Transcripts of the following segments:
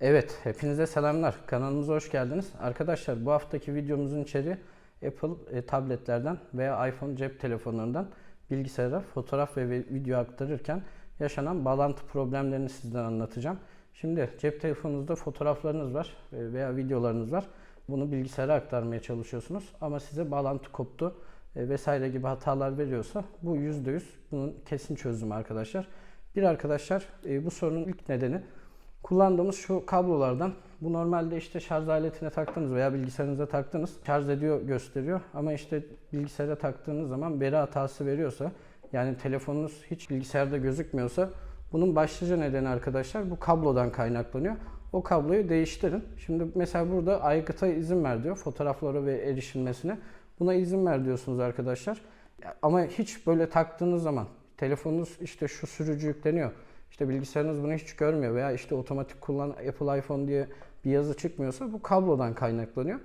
Evet, hepinize selamlar. Kanalımıza hoş geldiniz. Arkadaşlar bu haftaki videomuzun içeriği Apple e, tabletlerden veya iPhone cep telefonlarından bilgisayara fotoğraf ve vi- video aktarırken yaşanan bağlantı problemlerini sizden anlatacağım. Şimdi cep telefonunuzda fotoğraflarınız var e, veya videolarınız var. Bunu bilgisayara aktarmaya çalışıyorsunuz ama size bağlantı koptu e, vesaire gibi hatalar veriyorsa bu %100 bunun kesin çözümü arkadaşlar. Bir arkadaşlar bu sorunun ilk nedeni kullandığımız şu kablolardan. Bu normalde işte şarj aletine taktınız veya bilgisayarınıza taktınız. Şarj ediyor gösteriyor ama işte bilgisayara taktığınız zaman veri hatası veriyorsa yani telefonunuz hiç bilgisayarda gözükmüyorsa bunun başlıca nedeni arkadaşlar bu kablodan kaynaklanıyor. O kabloyu değiştirin. Şimdi mesela burada aygıta izin ver diyor fotoğraflara ve erişilmesine. Buna izin ver diyorsunuz arkadaşlar. Ama hiç böyle taktığınız zaman telefonunuz işte şu sürücü yükleniyor. İşte bilgisayarınız bunu hiç görmüyor veya işte otomatik kullan Apple iPhone diye bir yazı çıkmıyorsa bu kablodan kaynaklanıyor.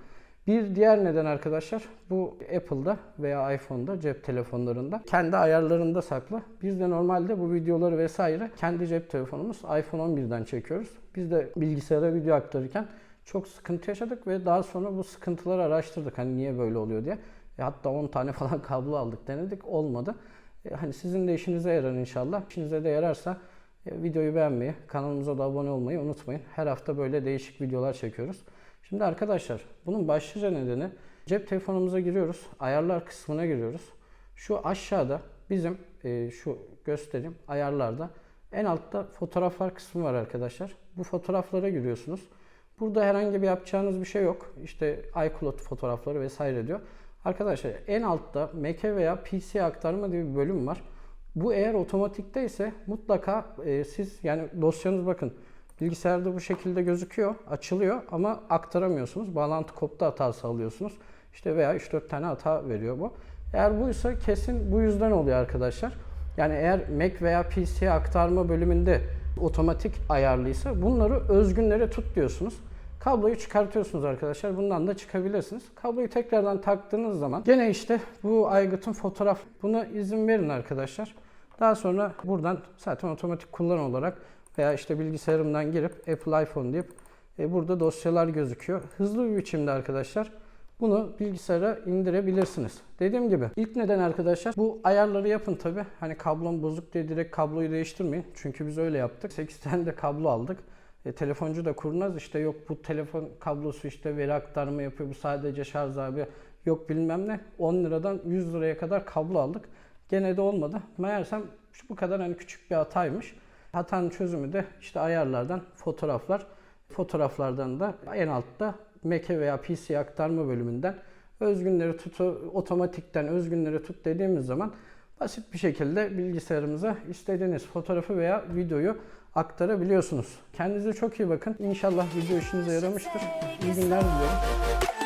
Bir diğer neden arkadaşlar bu Apple'da veya iPhone'da cep telefonlarında kendi ayarlarında saklı. Biz de normalde bu videoları vesaire kendi cep telefonumuz iPhone 11'den çekiyoruz. Biz de bilgisayara video aktarırken çok sıkıntı yaşadık ve daha sonra bu sıkıntıları araştırdık. Hani niye böyle oluyor diye. E hatta 10 tane falan kablo aldık denedik olmadı. E hani sizin de işinize yarar inşallah. İşinize de yararsa videoyu beğenmeyi, kanalımıza da abone olmayı unutmayın. Her hafta böyle değişik videolar çekiyoruz. Şimdi arkadaşlar bunun başlıca nedeni cep telefonumuza giriyoruz. Ayarlar kısmına giriyoruz. Şu aşağıda bizim e, şu göstereyim ayarlarda en altta fotoğraflar kısmı var arkadaşlar. Bu fotoğraflara giriyorsunuz. Burada herhangi bir yapacağınız bir şey yok. İşte iCloud fotoğrafları vesaire diyor. Arkadaşlar en altta Mac'e veya PC'ye aktarma diye bir bölüm var. Bu eğer otomatikte ise mutlaka e, siz yani dosyanız bakın bilgisayarda bu şekilde gözüküyor, açılıyor ama aktaramıyorsunuz. Bağlantı koptu hatası alıyorsunuz. İşte veya 3-4 tane hata veriyor bu. Eğer buysa kesin bu yüzden oluyor arkadaşlar. Yani eğer Mac veya PC'ye aktarma bölümünde otomatik ayarlıysa bunları özgünlere tut diyorsunuz. Kabloyu çıkartıyorsunuz arkadaşlar. Bundan da çıkabilirsiniz. Kabloyu tekrardan taktığınız zaman gene işte bu aygıtın fotoğraf buna izin verin arkadaşlar. Daha sonra buradan zaten otomatik kullan olarak veya işte bilgisayarımdan girip Apple iPhone deyip e, burada dosyalar gözüküyor. Hızlı bir biçimde arkadaşlar bunu bilgisayara indirebilirsiniz. Dediğim gibi ilk neden arkadaşlar bu ayarları yapın tabi. Hani kablom bozuk diye direkt kabloyu değiştirmeyin. Çünkü biz öyle yaptık. 8 tane de kablo aldık. E, telefoncu da kurnaz işte yok bu telefon kablosu işte veri aktarma yapıyor bu sadece şarj abi yok bilmem ne 10 liradan 100 liraya kadar kablo aldık. Gene de olmadı. Meğersem bu kadar hani küçük bir hataymış. Hatanın çözümü de işte ayarlardan fotoğraflar. Fotoğraflardan da en altta Mac'e veya PC aktarma bölümünden özgünleri tut, otomatikten özgünleri tut dediğimiz zaman basit bir şekilde bilgisayarımıza istediğiniz fotoğrafı veya videoyu aktarabiliyorsunuz. Kendinize çok iyi bakın. İnşallah video işinize yaramıştır. İyi günler diliyorum.